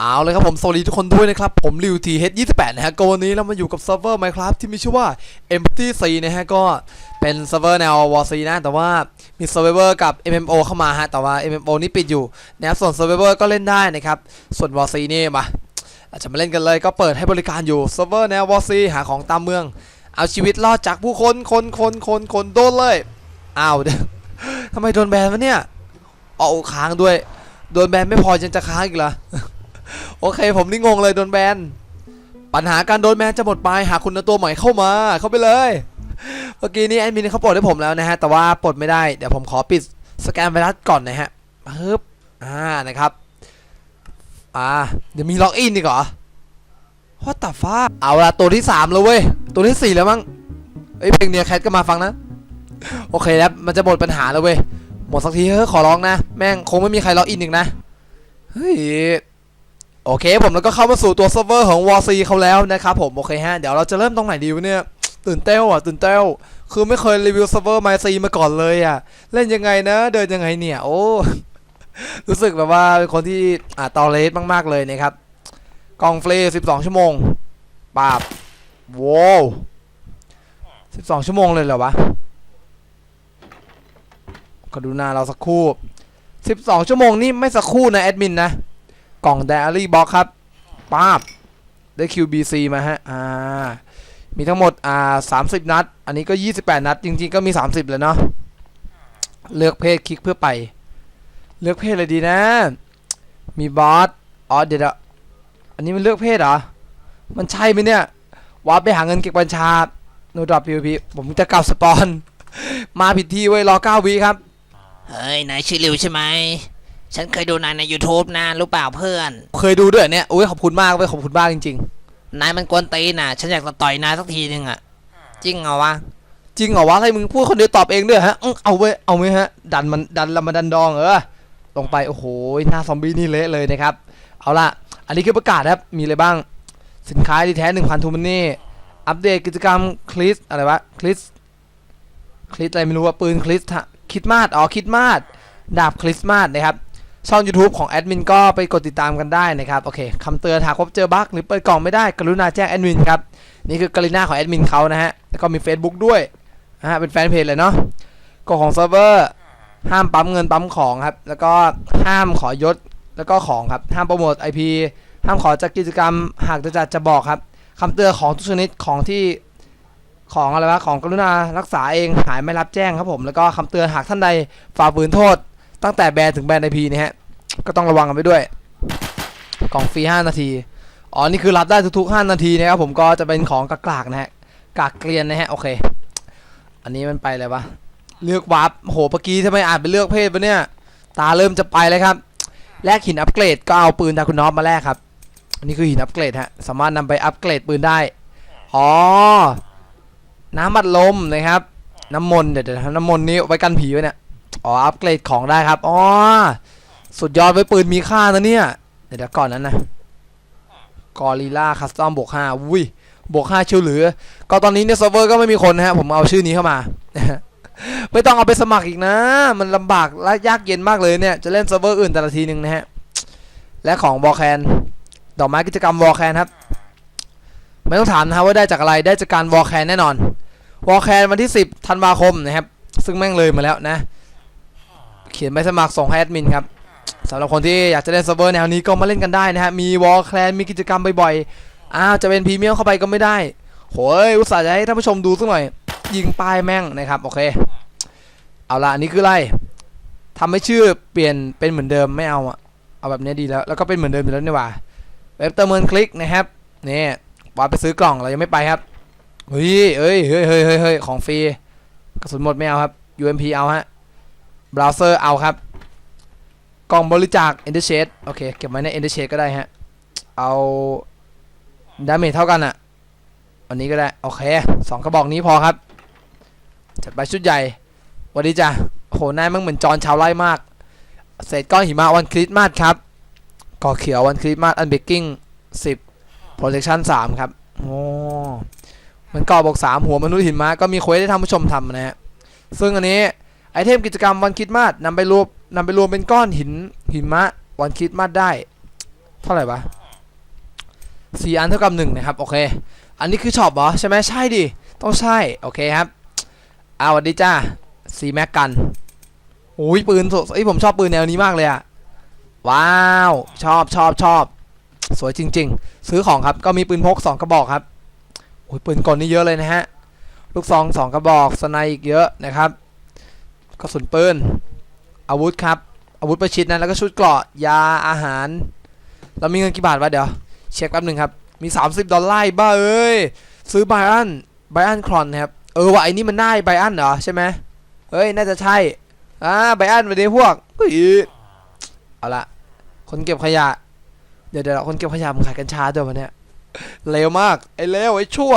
เอาเลยครับผมสวัสดีทุกคนด้วยนะครับ ผมริวทีเฮด28นะฮะก็วันนี้เรามาอยู่กับเซิร์ฟเวอร์ Minecraft ที่มีชื่อว่า Empty C นะฮะก็เป็นเซิร์ฟเวอร์แนว War C นะแต่ว่ามี Survivor กับ MMO เข้ามาฮะแต่ว่า MMO นี่ปิดอยู่นะครับส่วน Survivor ก็เล่นได้นะครับส่วน War C นี่มาอาจจะมาเล่นกันเลยก็เปิดให้บริการอยู่เซิร์ฟเวอร์แนว War C หาของตามเมือง เอาชีวิตรอดจากผู้คนคนคนคนคนโดนเลยอ้าวเดี๋ยวทำไมโดนแบนวะเนี่ยเอาค้างด้วยโดนแบนไม่พอยังจะค้างอีกเหรอ โอเค ผมนี่งงเลยโดนแบน ปัญหาการโดนแบนจะหมดไปหากคุณตัวใหม่เข้ามาเข้าไปเลย เมื่อกี้นี้แอดมินเขาปลดให้ผมแล้วนะฮะ แต่ว่าปลดไม่ได้ เดี๋ยวผมขอปิดสแกนไวรัสก่อนนะฮะฮึบอ่านะครับ อ่า เดี๋ยวมีล็อกอินดีกว่าว่าแต่ฟ้าเอาละตัวที่ 3 แล้วเว้ย ตัวที่ 4 แล้วมั้งเอ้ยเพลงเนียแคทก็มาฟังนะ โอเคแล้วมันจะหมดปัญหาแล้วเว้ย หมดสักทีเฮ้ยขอร้องนะ แม่งคงไม่มีใครล็อกอินอีกนะ เฮ้ย โอเคผมแล้วก็เข้ามาสู่ตัวเซิร์ฟเวอร์ของ War C เขาแล้วนะครับผมโอเคฮะเดี๋ยวเราจะเริ่มตรงไหนดีวะเนี่ยตื่นเต้นอะตื่นเต้นคือไม่เคยรีวิวเซิร์ฟเวอร์ My C มาก่อนเลยอะเล่นยังไงนะ เดินยังไงเนี่ยโอ้รู้สึกแบบว่าเป็นคนที่อ่าตอเลสมาก ๆ เลยนะครับกองเฟรี12 ชั่วโมงปาบว้าว12 ชั่วโมงเลยเหรอวะก็ดูหน้าเราสักครู่ 12 ชั่วโมงนี่ไม่สักครู่นะแอดมินนะ กล่อง Diary Box ครับป้าบได้ QBC มาฮะ อ่า มีทั้งหมด อ่า30นัด อันนี้ก็28นัด จริง ๆ ก็มี30เลยเนาะ เลือกเพศคลิกเพื่อไป เลือกเพศเลยดีนะ มีบอส อ๋อเดี๋ยวนะอันนี้มันเลือกเพศเหรอ มันใช่ไหมเนี่ย วาร์ปไปหาเงินเก็บบัญชาโนดรอปพีพีผมจะกลับสปอน มาผิดที่ไว้ยรอ9วิครับ เฮ้ย นายชื่อริวใช่ไหม ฉันเคยดูนายใน YouTube นะรู้เปล่าเพื่อน เคยดูด้วยเหรอเนี่ยอุ้ยขอบคุณมากเว้ยขอบคุณมากจริงๆนายมันกวนตีนน่ะ ฉันอยากจะต่อยนายสักทีนึงอะ จริงเหรอวะจริงเหรอวะให้มึงพูดคนเดียวตอบเองด้วยฮะอื้อเอาไว้ยเอาไหมฮะ ดันมันดันละมาดันดองเออลงไปโอ้โหหน้าซอมบี้นี่เละเลยนะครับ เอาล่ะ อันนี้คือประกาศครับมีอะไรบ้าง สินค้าที่แท้1,000ทูมันนี่ อัปเดตกิจกรรมคลิสอะไรวะคลิสคลิสอะไรไม่รู้ว่าปืนคลิสทะคิดมาดอ๋อคิดมาดดาบคริสต์มาสนะครับ ช่อง YouTube ของแอดมินก็ไปกดติดตามกันได้นะครับ โอเคคำเตือนหากพบเจอบั๊กหรือเปิดกล่องไม่ได้ กรุณาแจ้งแอดมินครับ นี่คือกริน่าของแอดมินเขานะฮะ แล้วก็มี Facebook ด้วยนะฮะเป็นแฟนเพจเลยเนาะกฎของเซิร์ฟเวอร์ห้ามปั๊มเงินปั๊มของครับ แล้วก็ห้ามขอยศแล้วก็ของครับ ห้ามโปรโมท IP ห้ามขอจากกิจกรรม หากจะจัดจะบอกครับคำเตือนของทุกชนิดของที่ของอะไรวะของกรุณารักษาเองหายไม่รับแจ้งครับผม แล้วก็คำเตือนหากท่านใดฝ่าฝืนโทษ ตั้งแต่แบนถึงแบน IP นี่ฮะ ก็ต้องระวังกันไปด้วย กล่องฟรี 5 นาที อ๋อ นี่คือรับได้ทุกๆ 5 นาทีนะครับผมก็จะเป็นของกากๆนะฮะ กากเกลียนนะฮะ โอเค อันนี้มันไปเลยวะ เลือกวาร์ปโหเมื่อกี้ทำไมอ่านเป็นเลือกเพศปะเนี่ย ตาเริ่มจะไปเลยครับ แลกหินอัปเกรดก็เอาปืนดาคุณน็อฟมาแลกครับ อันนี้คือหินอัปเกรดฮะ สามารถนำไปอัปเกรดปืนได้ อ๋อ น้ำมัดลมนะครับ น้ำมนต์เดี๋ยวเดี๋ยวน้ำมนต์นี้ไว้กันผีไว้เนี่ย อ๋ออัปเกรดของได้ครับ อ๋อ สุดยอดไว้ปืนมีค่านะเนี่ย เดี๋ยวก่อนนั้นนะกอริล่าคัสตอมบวกห้าอุ้ยบวกห้าชิวเหลือ ก็ตอนนี้เนี่ยเซิร์ฟเวอร์ก็ไม่มีคนนะฮะ ผมเอาชื่อนี้เข้ามา ไม่ต้องเอาไปสมัครอีกนะ มันลำบากและยากเย็นมากเลยเนี่ย จะเล่นเซิร์ฟเวอร์อื่นแต่ละทีหนึ่งนะฮะ และของวอลแคนดอกไม้กิจกรรมวอลแคนครับ ไม่ต้องถามนะฮะว่าได้จากอะไรได้จากการวอลแคนแน่นอนวอลแคนวันที่ 10ธันวาคมนะครับ ซึ่งแม่งเลยมาแล้วนะ เขียนใบสมัครส่งให้แอดมินครับสำหรับคนที่อยากจะเล่นเซิร์ฟเวอร์แนวนี้ก็มาเล่นกันได้นะฮะ มีวอลแคลนมีกิจกรรมบ่อยๆ อ้าว จะเป็นพรีเมียมเข้าไปก็ไม่ได้โหยอุตส่าห์จะให้ท่านผู้ชมดูสักหน่อย ยิงป้ายแม่งนะครับ โอเค เอาละอันนี้คืออะไรทำให้ชื่อเปลี่ยนเป็นเหมือนเดิมไม่เอาอะเอาแบบนี้ดีแล้ว แล้วก็เป็นเหมือนเดิมอยู่แล้วนี่หว่าเว็บเติมเงินคลิกนะครับนี่ว่าไปซื้อกล่องเรายังไม่ไปครับเฮ้ยเอ้ยเฮ้ยเฮ้ยเฮ้ยเฮ้ยของฟรีกระสุนหมดไม่เอาครับ UMP เอาฮะ เบราว์เซอร์เอาครับ กล่องบริจาค Ender Shade โอเค เก็บไว้ใน Ender Shade ก็ได้ฮะ เอาดาเมจเท่ากันอะอันนี้ก็ได้ โอเคสองกระบอกนี้พอครับ จัดไปชุดใหญ่วัสดีจ้ะโหนายมันเหมือนจอนชาวไร่มาก เศษก้อนหิมะวันคริสต์มาสครับก่อเขียววันคริสต์มาสอันเบกกิ้ง10 protection 3ครับโอ้เหมันก่อบอก3หัวมนุษย์หิมะก็มีเควสให้ท่านผู้ชมทำนะฮะซึ่งอันนี้ ไอเทมกิจกรรมวันคริสต์มาสนำไปรวมนำไปรวมเป็นก้อนหินหิมะวันคริสต์มาสได้ เท่าไหร่วะสี่อันเท่ากับหนึ่งนะครับโอเค อันนี้คือช็อปเหรอใช่ไหมใช่ดิต้องใช่โอเคครับเอาสวัสดีจ้าซีแม็กกันโอ้ยปืนสวยเอ้ยผมชอบปืนแนวนี้มากเลยอะว้าวชอบชอบชอบสวยจริง ๆ ซื้อของครับก็มีปืนพก 2 กระบอกครับโอ้ยปืนกลนี่เยอะเลยนะฮะลูกซองสองกระบอกสไนอีกเยอะนะครับ กระสุนปืนอาวุธครับ อาวุธประชิดนะแล้วก็ชุดเกราะยาอาหาร เรามีเงินกี่บาทวะเดี๋ยว เช็คแป๊บหนึ่งครับ มี 30 ดอลลาร์บ้าเอ้ย ซื้อไบอันไบอันครอนครับ เออว่ะไอ้นี่มันได้ไบอันเหรอใช่ไหมเฮ้ย น่าจะใช่อ่าไบอันไปดิพวกเฮ้ยเอาละคนเก็บขยะ เดี๋ยวเดี๋ยวคนเก็บขยะมึงขายกัญชาด้วยวันเนี้ยเลวมากไอ้เลวไอ้ชั่ว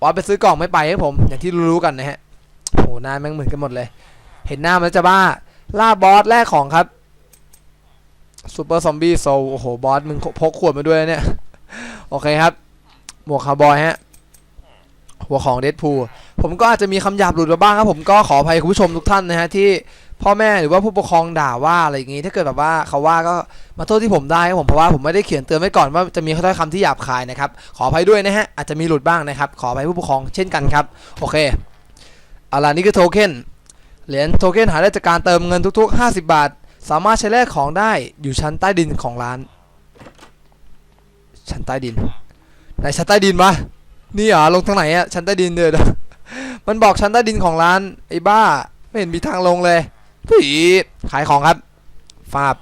ว่าไปซื้อกล่องไม่ไปให้ผม อย่างที่รู้ๆกันนะฮะโหหน้าแม่งเหมือนกันหมดเลย เห็นหน้ามันจะบ้า ล่าบอสแรกของครับซูเปอร์ซอมบี้โซโอ้โห บอสมึงพกขวดมาด้วยเนี่ย โอเคครับ หมวกคาร์บอยฮะ หัวของเดดพูผมก็อาจจะมีคำหยาบหลุดมาบ้างครับ ผมก็ขออภัยคุณผู้ชมทุกท่านนะฮะ ที่พ่อแม่หรือว่าผู้ปกครองด่าว่าอะไรอย่างงี้ ถ้าเกิดแบบว่าเขาว่าก็มาโทษที่ผมได้ครับผมเพราะว่าผมไม่ได้เขียนเตือนไว้ก่อนว่าจะมีถ้อยคำที่หยาบคายนะครับขออภัยด้วยนะฮะอาจจะมีหลุดบ้างนะครับ ขออภัยผู้ปกครองเช่นกันครับ โอเคเอาล่ะนี่คือโทเค็น เหรียญโทเค็นหาได้จากการเติมเงินทุกๆ 50 บาท สามารถใช้แลกของได้อยู่ชั้นใต้ดินของร้าน ชั้นใต้ดินไหนชั้นใต้ดินวะนี่เหรอลงทางไหนอะชั้นใต้ดินเด้อมันบอกชั้นใต้ดินของร้านไอ้บ้าไม่เห็นมีทางลงเลยผีขายของครับฟาบ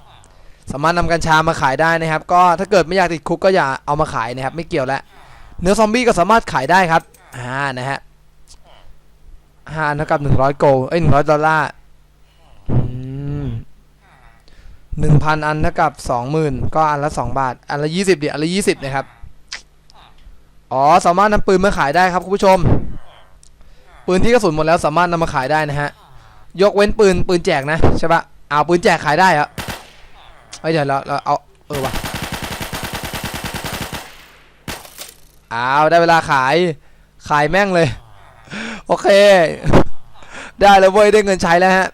สามารถนำกัญชามาขายได้นะครับ ก็ถ้าเกิดไม่อยากติดคุกก็อย่าเอามาขายนะครับ ไม่เกี่ยวแล้วเนื้อซอมบี้ก็สามารถขายได้ครับอ่านะฮะ ห้าอันเท่ากับหนึ่งร้อยโกลเอ้ยหนึ่งร้อยดอลลาร์หนึ่งพันอันเท่ากับสองหมื่นก็อันละสองบาท อันละยี่สิบเดียวอันละยี่สิบนะครับ อ๋อสามารถนำปืนมาขายได้ครับคุณผู้ชม ปืนที่กระสุนหมดแล้วสามารถนำมาขายได้นะฮะ ยกเว้นปืนปืนแจกนะใช่ปะเอาปืนแจกขายได้อะเอ้ยเดี๋ยวเราเราเอาเออวะเอาได้เวลาขายขายแม่งเลย โอเค ได้แล้วเว้ยได้เงินใช้แล้วฮะ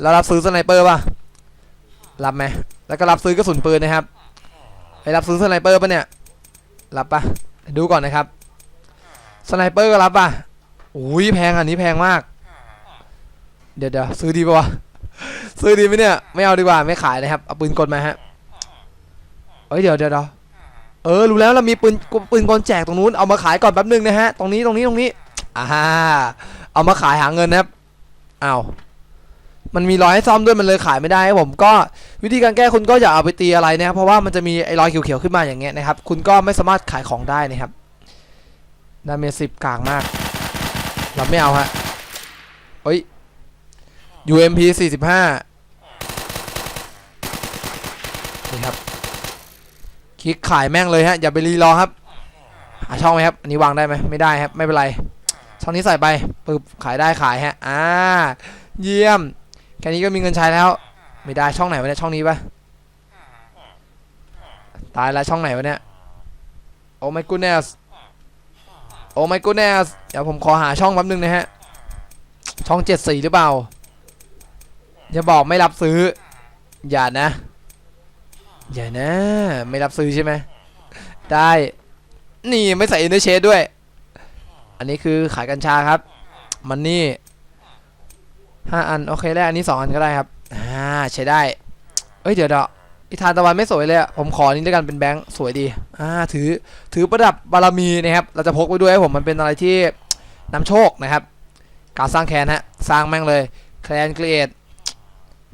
เรารับซื้อสไนเปอร์ป่ะรับไหมแล้วก็รับซื้อกระสุนปืนนะครับไปรับซื้อสไนเปอร์ป่ะเนี่ยรับป่ะดูก่อนนะครับสไนเปอร์ก็รับป่ะอุ้ยแพงอันนี้แพงมาก เดี๋ยวเดี๋ยวซื้อดีปะวะซื้อดีไหมเนี่ยไม่เอาดีกว่าไม่ขายนะครับเอาปืนกลมาฮะเอ้ยเดี๋ยวเดี๋ยวเดี๋ยวเออรู้แล้วเรามีปืนปืนกลแจกตรงนู้นเอามาขายก่อนแป๊บนึงนะฮะตรงนี้ตรงนี้ตรงนี้ อ่าเอามาขายหาเงินนะครับอ้าวมันมีรอยให้ซ่อมด้วยมันเลยขายไม่ได้ครับผมก็วิธีการแก้คุณก็อย่าเอาไปตีอะไรนะครับเพราะว่ามันจะมีไอ้รอยเขียวๆขึ้นมาอย่างเงี้ยนะครับ คุณก็ไม่สามารถขายของได้นะครับดาเมจสิบกลางมาก เราไม่เอาฮะเฮ้ย UMP 45นี่ครับ คลิกขายแม่งเลยฮะ อย่าไปรีรอครับหาช่องไหมครับ อันนี้วางได้ไหมไม่ได้ครับ ไม่เป็นไร ช่องนี้ใส่ไปปึ๊บขายได้ขายฮะอ่าเยี่ยมแค่นี้ก็มีเงินใช้แล้ว ไม่ได้ช่องไหนวะเนี่ยช่องนี้ปะตายแล้วช่องไหนวะเนี่ยโอ้ my goodness โอ้ my goodness เดี๋ยวผมขอหาช่องแป๊บนึงนะฮะช่องเจ็ดสี่หรือเปล่าอย่าบอกไม่รับซื้อ อย่านะ อย่านะ ไม่รับซื้อใช่ไหมได้ นี่ไม่ใส่อินเตอร์เชดด้วย นนี้คือขายกัญชาครับ มันนี่ห้าอันโอเคแล้วอันนี้สองอันก็ได้ครับอ่าใช้ได้ เอ้ยเดี๋ยวเดี๋ยวอีทานตะวันไม่สวยเลยผมขอนี้ด้วยกันเป็นแบงค์สวยดีอ่าถือถือประดับบารมีนะครับเราจะพกไปด้วยให้ผมมันเป็นอะไรที่นำโชคนะครับ การสร้างแคนฮะสร้างแม่งเลยแคนครีเอท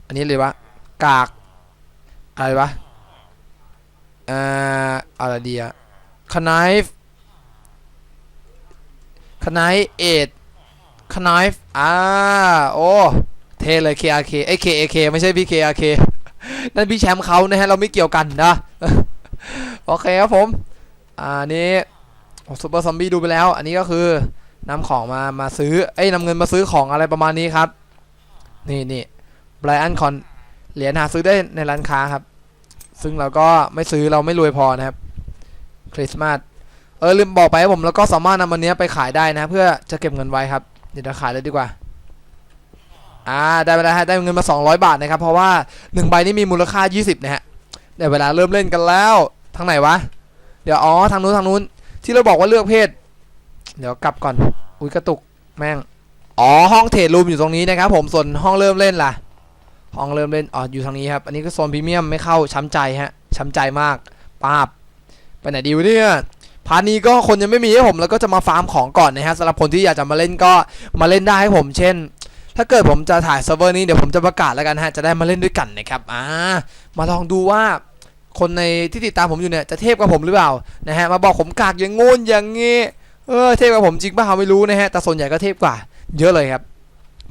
อันนี้เลยวะกากอะไรวะอ่ออะไรดีอะคไนฟ์ คไนเอทคไนฟ์อ่าโอ้เทเลย KRK ไอ้ KAK ไม่ใช่พี่ KRK นั่นพี่แชมป์เขานะฮะ เราไม่เกี่ยวกันนะ โอเคครับผม อ่านี้ซูเปอร์ซอมบี้ดูไปแล้ว อันนี้ก็คือนำของมามาซื้อเอ้ยนำเงินมาซื้อของอะไรประมาณนี้ครับ นี่นี่ไบรอันคอนเหรียญหาซื้อได้ในร้านค้าครับ ซึ่งเราก็ไม่ซื้อเราไม่รวยพอนะครับคริสต์มาส เออลืมบอกไปครับผมแล้วก็สามารถนำอันนี้ไปขายได้นะ เพื่อจะเก็บเงินไว้ครับเดี๋ยวเราขายเลยดีกว่าอ่าได้ไปแล้วฮะได้เงินมา 200 บาทนะครับเพราะว่า1ใบนี้มีมูลค่า 20นะฮะได้เวลาเริ่มเล่นกันแล้วทางไหนวะ เดี๋ยวอ๋อทางนู้นทางนู้น ที่เราบอกว่าเลือกเพศ เดี๋ยวกลับก่อน อุ้ยกระตุกแม่งอ๋อห้องเทรดรูมอยู่ตรงนี้นะครับผมส่วนห้องเริ่มเล่นล่ะ ห้องเริ่มเล่นอ๋ออยู่ทางนี้ครับอันนี้ก็โซนพรีเมียมไม่เข้าช้ำใจฮะช้ำใจมากปาบไปไหนดีวะเนี่ย พาร์ทนี้ก็คนยังไม่มีให้ผมแล้วก็จะมาฟาร์มของก่อนนะฮะสำหรับคนที่อยากจะมาเล่นก็มาเล่นได้ให้ผมเช่น ถ้าเกิดผมจะถ่ายเซิร์ฟเวอร์นี้เดี๋ยวผมจะประกาศแล้วกันฮะจะได้มาเล่นด้วยกันนะครับอ่ามาลองดูว่าคนในที่ติดตามผมอยู่เนี่ยจะเทพกว่าผมหรือเปล่านะฮะมาบอกผมกากอย่างงูนอย่างงี้เออเทพกว่าผมจริงป่ะไม่รู้นะฮะแต่ส่วนใหญ่ก็เทพกว่า เยอะเลยครับ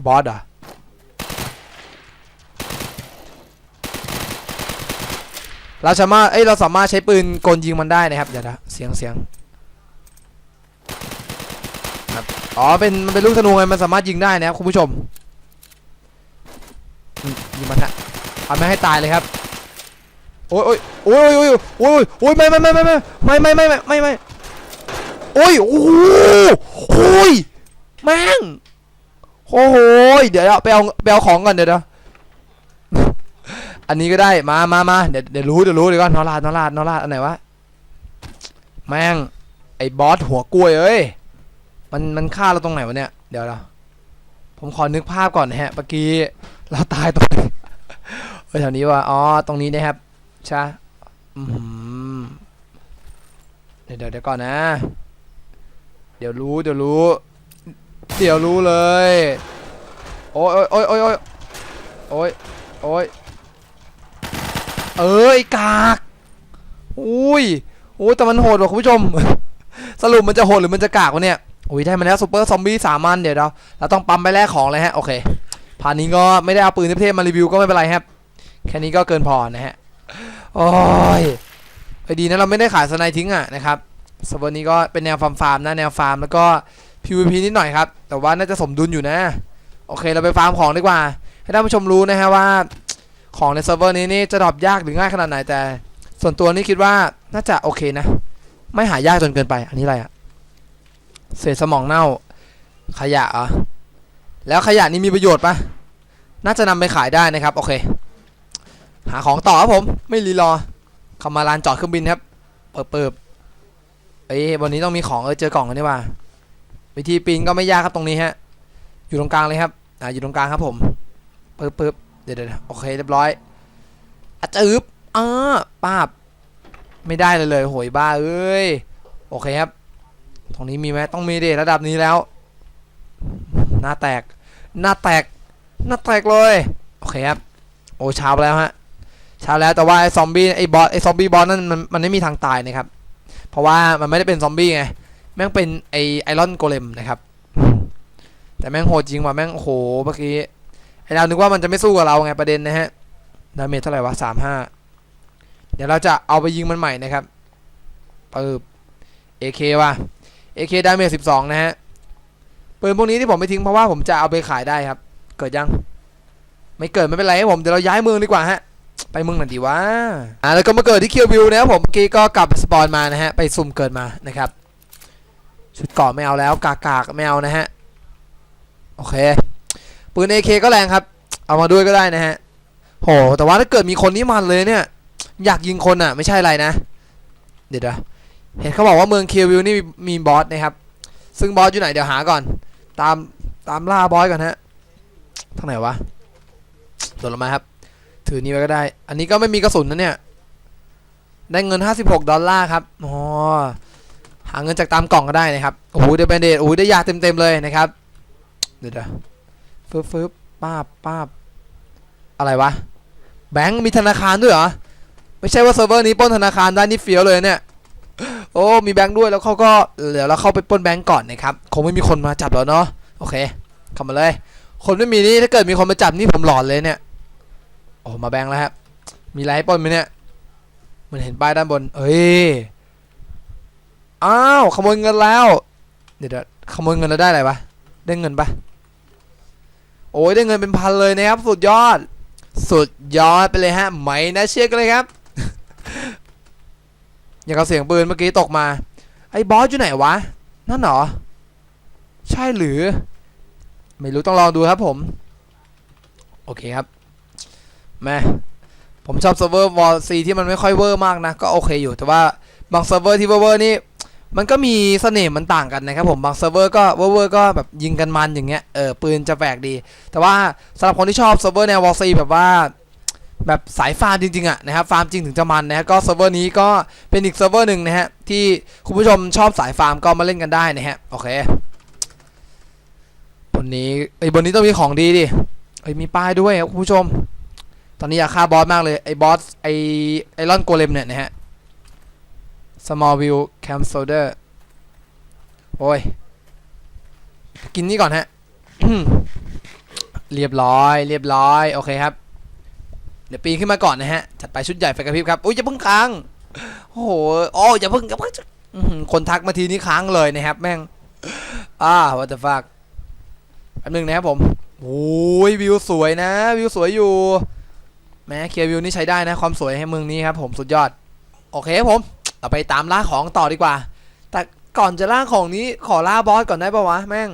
บอสเหรอ เราสามารถเอ้ยเราสามารถใช้ปืนกลยิงมันได้นะครับเดี๋ยวนะเสียงเสียงครับอ๋อเป็นมันเป็นลูกธนูไงมันสามารถยิงได้นะครับคุณผู้ชมยิงมันฮะทำไม่ให้ตายเลยครับโอ้ยโอ้ยโอ้ยโอ้ยโอ้ยโอ้ยไม่ไม่ไม่ไม่ไม่ไม่ไม่ไม่ไม่ไม่โอ้ยโอ้โหโอ้ยแม่งโอ้โหเดี๋ยวไปเอาไปเอาของก่อนเดี๋ยวเดี๋ยว อันนี้ก็ได้มามามาเดี๋ยวเดี๋ยวรู้เดี๋ยวรู้เดี๋ยวก่อนนอราดนอราดนอราดอันไหนวะแม่งไอ้บอสหัวกล้วยเอ้ยมันมันฆ่าเราตรงไหนวะเนี่ยเดี๋ยวเดี๋ยวผมขอนึกภาพก่อนนะฮะเมื่อกี้เราตายตรงไหนแถวนี้ว่าอ๋อตรงนี้นะครับใช่เดี๋ยวเดี๋ยวเดี๋ยวก่อนนะ เดี๋ยวรู้เดี๋ยวรู้ เดี๋ยวรู้เลย โอ้ยโอ้ยโอ้ยโอ้ยโอ้ยโอ้ย เอ้ยกากอุ้ยโอ้ยแต่มันโหดว่ะคุณผู้ชม สรุปมันจะโหดหรือมันจะกากวะเนี่ยอุ้ยได้มาแล้วซูเปอร์ซอมบี้สามันเดี๋ยวเราเราต้องปั๊มไปแลกของเลยฮะโอเคผ่านนี้ก็ไม่ได้เอาปืนเทพมารีวิวก็ไม่เป็นไรครับ แค่นี้ก็เกินพอนะฮะโอ้ยไอดีนะเราไม่ได้ขายสไนด์ทิ้งอะนะครับสวันนี้ก็เป็นแนวฟาร์มฟาร์มนะแนวฟาร์มแล้วก็ PVP นิดหน่อยครับ แต่ว่าน่าจะสมดุลอยู่นะ โอเคเราไปฟาร์มของดีกว่า ให้ท่านผู้ชมรู้นะฮะว่า ของในเซิร์ฟเวอร์นี้นี่จะดรอปยากหรือง่ายขนาดไหนแต่ ส่วนตัวนี่คิดว่าน่าจะโอเคนะ ไม่หายากจนเกินไป อันนี้อะไรอะเศษสมองเน่า ขยะเหรอแล้วขยะนี้มีประโยชน์ปะน่าจะนำไปขายได้นะครับ โอเค หาของต่อครับผม ไม่รีรอเข้ามาลานจอดเครื่องบินครับ เปิบเปิบเอ้ยวันนี้ต้องมีของเออเจอกล่องกันนี่ว่า วิธีปีนก็ไม่ยากครับตรงนี้ฮะ อยู่ตรงกลางเลยครับ อ่าอยู่ตรงกลางครับผมเปิบเปิบ ดี๋ยวโอเคเรียบร้อยอะจืบอ่าป้าบไม่ได้เลยเลยโหยบ้าเอ้ยโอเคครับ ตรงนี้มีไหมต้องมีเดระดับนี้แล้ว หน้าแตก หน้าแตก หน้าแตกเลย โอเคครับ โอ้เช้าไปแล้วฮะเช้าแล้วแต่ว่าไอ้ซอมบี้ไอ้บอสไอ้ซอมบี้บอสนั่นมันมันไม่มีทางตายนะครับ เพราะว่ามันไม่ได้เป็นซอมบี้ไง แม่งเป็นไอไอรอนโกเลมนะครับ แต่แม่งโหดจริงว่ะแม่งโหเมื่อกี้ เรานึกว่ามันจะไม่สู้กับเราไงประเด็นนะฮะดาเมจเท่าไหร่วะสามห้าเดี๋ยวเราจะเอาไปยิงมันใหม่นะครับปึ๊บ AK ว่ะ AK ดาเมจสิบสองนะฮะปืนพวกนี้ที่ผมไม่ทิ้งเพราะว่าผมจะเอาไปขายได้ครับ เกิดยัง ไม่เกิดไม่เป็นไรครับผมเดี๋ยวเราย้ายเมืองดีกว่าฮะไปเมืองไหนดีวะอ่าแล้วก็มาเกิดที่เคียววิวนะครับผมเมื่อกี้ก็กลับสปอนมานะฮะไปซุ่มเกิดมานะครับชุดเกาะไม่เอาแล้วกากากไม่เอานะฮะโอเค ปืน AK ก็แรงครับ เอามาด้วยก็ได้นะฮะโหแต่ว่าถ้าเกิดมีคนที่มันเลยเนี่ย อยากยิงคนอะ ไม่ใช่อะไรนะ เดี๋ยวนะเห็นเขาบอกว่าเมืองเคียววิวนี่มีบอสนะครับ ซึ่งบอสอยู่ไหนเดี๋ยวหาก่อน ตามตามล่าบอสก่อนฮะทางไหนวะโดดลงมาครับ ถือนี้ไว้ก็ได้ อันนี้ก็ไม่มีกระสุนนะเนี่ย ได้เงิน 56 ดอลลาร์ครับอ๋อหาเงินจากตามกล่องก็ได้นะครับ โอ้โหได้แบนเดดโอ้โหได้ยาเต็มๆเลยนะครับ เดี๋ยว ฟึบฟึบป้าบป้าบอะไรวะ แบงค์มีธนาคารด้วยเหรอ ไม่ใช่ว่าเซิร์ฟเวอร์นี้ปล้นธนาคารได้นี่เฟี้ยวเลยเนี่ย โอ้มีแบงค์ด้วยแล้วเขาก็เดี๋ยวเราเข้าไปปล้นแบงค์ก่อนนะครับ คงไม่มีคนมาจับแล้วเนาะ โอเค เข้ามาเลย คนไม่มีนี่ถ้าเกิดมีคนมาจับนี่ผมหลอนเลยเนี่ย โอ้มาแบงค์แล้วครับ มีอะไรให้ปล้นไหมเนี่ย มันเห็นป้ายด้านบน เอ้ย อ้าวขโมยเงินแล้ว เดี๋ยวขโมยเงินแล้วได้อะไรวะ ได้เงินปะ โอ้ยได้เงินเป็นพันเลยนะครับ สุดยอด สุดยอดไปเลยฮะไม่น่าเชื่อกันเลยครับ อย่างกับเสียงปืนเมื่อกี้ตกมา ไอ้บอสอยู่ไหนวะ นั่นเหรอ ใช่หรือ ไม่รู้ต้องลองดูครับผม โอเคครับแม่ผมชอบเซิร์ฟเวอร์วอลซีที่มันไม่ค่อยเวอร์มากนะ ก็โอเคอยู่แต่ว่าบางเซิร์ฟเวอร์ที่เวอร์นี่ มันก็มีเสน่ห์มันต่างกันนะครับผมบางเซิร์ฟเวอร์ก็เวอร์ก็แบบยิงกันมันอย่างเงี้ยเออปืนจะแปลกดี แต่ว่าสำหรับคนที่ชอบเซิร์ฟเวอร์แนววอลซีแบบว่าแบบสายฟาร์มจริงๆอะนะครับฟาร์มจริงถึงจะมันนะฮะก็เซิร์ฟเวอร์นี้ก็เป็นอีกเซิร์ฟเวอร์หนึ่งนะฮะที่คุณผู้ชมชอบสายฟาร์มก็มาเล่นกันได้นะฮะโอเคบนนี้ไอ้บนนี้ต้องมีของดีดิเอ้มีป้ายด้วยครับคุณผู้ชม ตอนนี้อยากฆ่าบอสมากเลยไอ้บอสไอ้ไอรอนโกเลมเนี่ยนะฮะ small view cam solder โอ้ย กินนี่ก่อนฮะ เรียบร้อย เรียบร้อย โอเคครับ เดี๋ยวปีนขึ้นมาก่อนนะฮะ จัดไปชุดใหญ่ไฟกระพริบครับอุ้ยอย่าเพิ่งค้าง โอ้โหอ้ยอย่าเพิ่งอย่าเพิ่งคนทักมาทีนี้ค้างเลยนะครับ แม่ง อ่า what the fuck แป๊บนึงนะครับผมโอ้ยวิวสวยนะ วิวสวยอยู่แม้เคลียร์วิวนี่ใช้ได้นะ ความสวยให้เมืองนี้ครับผมสุดยอด โอเคครับผม เราไปตามล่าของต่อดีกว่า แต่ก่อนจะล่าของนี้ขอล่าบอสก่อนได้ปะวะแม่ง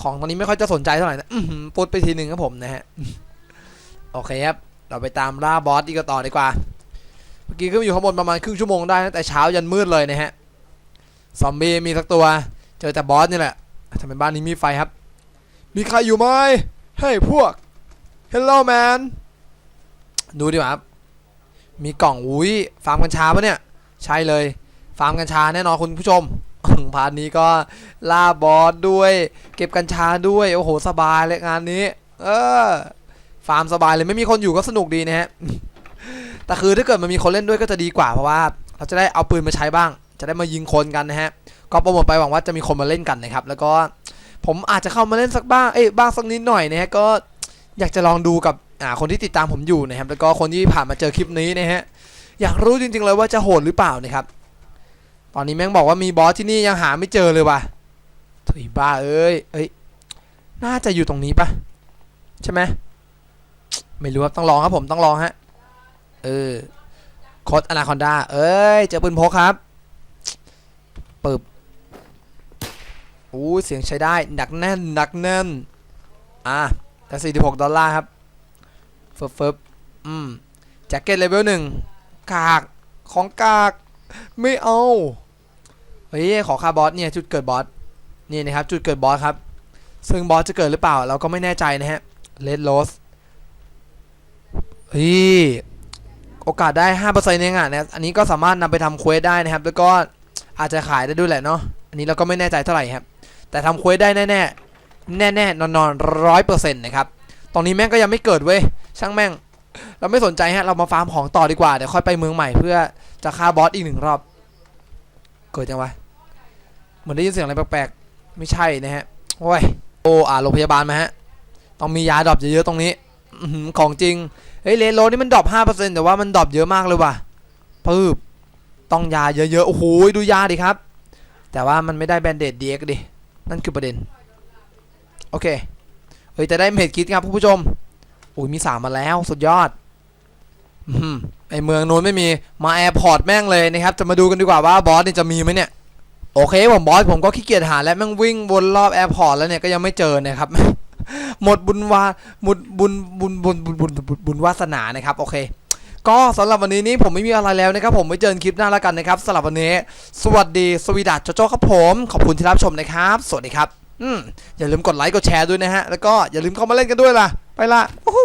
ของตอนนี้ไม่ค่อยจะสนใจเท่าไหร่นะปุดไปทีหนึ่งครับผมนะฮะ โอเคครับ เราไปตามล่าบอสดีกันต่อดีกว่า เมื่อกี้ก็อยู่ข้างบนประมาณครึ่งชั่วโมงได้ตั้งแต่เช้ายันมืดเลยนะฮะ ซอมบี้มีสักตัว เจอแต่บอสนี่แหละทำไมบ้านนี้มีไฟครับ มีใครอยู่ไหมเฮ้ยพวก Hello man ดูดีกว่าครับ มีกล่องอุ้ยฟาร์มกัญชาปะเนี่ย ใช่เลย ฟาร์มกัญชาแน่นอนคุณผู้ชมพาร์ทนี้ก็ล่าบอสด้วย เก็บกัญชาด้วย โอ้โห สบายเลยงานนี้ เออ ฟาร์มสบายเลยไม่มีคนอยู่ก็สนุกดีนะฮะ แต่คือถ้าเกิดมันมีคนเล่นด้วยก็จะดีกว่าเพราะว่า เราจะได้เอาปืนมาใช้บ้าง จะได้มายิงคนกันนะฮะ ก็โปรโมทไปหวังว่าจะมีคนมาเล่นกันนะครับ แล้วก็ผมอาจจะเข้ามาเล่นสักบ้าง เอ้ย บ้างสักนิดหน่อยนะฮะ ก็อยากจะลองดูกับอ่าคนที่ติดตามผมอยู่นะครับ แล้วก็คนที่ผ่านมาเจอคลิปนี้นะฮะ อยากรู้จริงๆเลยว่าจะโหดหรือเปล่านะครับ ตอนนี้แม่งบอกว่ามีบอสที่นี่ยังหาไม่เจอเลยว่ะถุยบ้าเอ้ยเอ้ย น่าจะอยู่ตรงนี้ปะใช่ไหมไม่รู้ครับต้องลองครับผมต้องลองฮะ เออโคดอนาคอนดาเอ้ยเจอปืนพกครับปึบอู้เสียงใช้ได้หนักแน่นหนักแน่น อะแต่46 ดอลลาร์ครับเฟิบเฟิบอืมแจ็คเก็ตเลเวลหนึ่ง กาก ของกาก ไม่เอา เฮ้ย ขอค่าบอสเนี่ยจุดเกิดบอส นี่นะครับ จุดเกิดบอสครับ ซึ่งบอสจะเกิดหรือเปล่า เราก็ไม่แน่ใจนะฮะเลดโรสเฮ้ย โอกาสได้ห้าเปอร์เซ็นต์เองอะนะ อันนี้ก็สามารถนำไปทำเควสได้นะครับ แล้วก็อาจจะขายได้ด้วยแหละเนาะ อันนี้เราก็ไม่แน่ใจเท่าไหร่ครับ แต่ทำเควสได้แน่แน่แน่แน่นอนร้อยเปอร์เซ็นต์นะครับตรงนี้แม่งก็ยังไม่เกิดเว้ย ช่างแม่ง เราไม่สนใจฮะ เรามาฟาร์มของต่อดีกว่า เดี๋ยวค่อยไปเมืองใหม่เพื่อจะฆ่าบอสอีกหนึ่งรอบ เกิดยังวะ เหมือนได้ยินเสียงอะไรแปลกๆ ไม่ใช่นะฮะ โอ้ย โอ้อ่าโรงพยาบาลมาฮะ ต้องมียาดรอปเยอะๆตรงนี้อของจริง เฮ้ยเลโลนี่มันดรอปห้าเปอร์เซ็นต์แต่ว่ามันดรอปเยอะมากเลยว่ะปืบต้องยาเยอะๆ โอ้โห ดูยาดิครับ แต่ว่ามันไม่ได้แบนเดดดีเอ็กดิ นั่นคือประเด็น โอเค เฮ้ยแต่ได้เมดคิดครับผู้ชม อุ้ยมีสามมาแล้วสุดยอดไอเมืองนู้นไม่มีมาแอร์พอร์ตแม่งเลยนะครับ จะมาดูกันดีกว่าว่าบอสเนี่ยจะมีไหมเนี่ย โอเคผมบอสผมก็ขี้เกียจหาแล้วแม่งวิ่งวนรอบแอร์พอร์ตแล้วเนี่ยก็ยังไม่เจอนะครับหมดบุญวาหมดบุญบุญบุญบุญบุญบุญวาสนานะครับโอเค ก็สำหรับวันนี้นี้ผมไม่มีอะไรแล้วนะครับ ผมไว้เจอกันคลิปหน้าแล้วกันนะครับสำหรับวันนี้ สวัสดีสวีดัสโจโจ้ครับผมขอบคุณที่รับชมนะครับ สวัสดีครับ อืมอย่าลืมกดไลค์กดแชร์ด้วยนะฮะแล้วก็อย่าลืมเข้ามาเล่นกันด้วยล่ะ ไปละโอู้หู